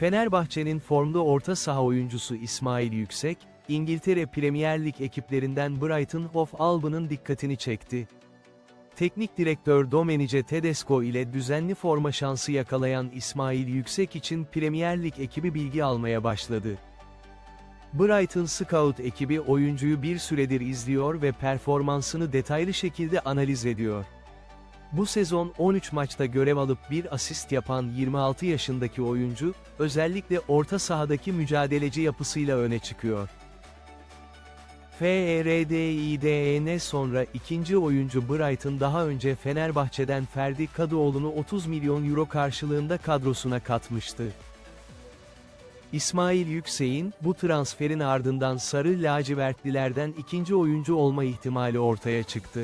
Fenerbahçe'nin formda orta saha oyuncusu İsmail Yüksek, İngiltere Premier Lig ekiplerinden Brighton Hove Albion'ın dikkatini çekti. Teknik direktör Domenice Tedesco ile düzenli forma şansı yakalayan İsmail Yüksek için Premier Lig ekibi bilgi almaya başladı. Brighton Scout ekibi oyuncuyu bir süredir izliyor ve performansını detaylı şekilde analiz ediyor. Bu sezon 13 maçta görev alıp bir asist yapan 26 yaşındaki oyuncu, özellikle orta sahadaki mücadeleci yapısıyla öne çıkıyor. FERDİDEN sonra ikinci oyuncu Brighton daha önce Fenerbahçe'den Ferdi Kadıoğlu'nu 30 milyon euro karşılığında kadrosuna katmıştı. İsmail Yüksek'in, bu transferin ardından Sarı Lacivertlilerden ikinci oyuncu olma ihtimali ortaya çıktı.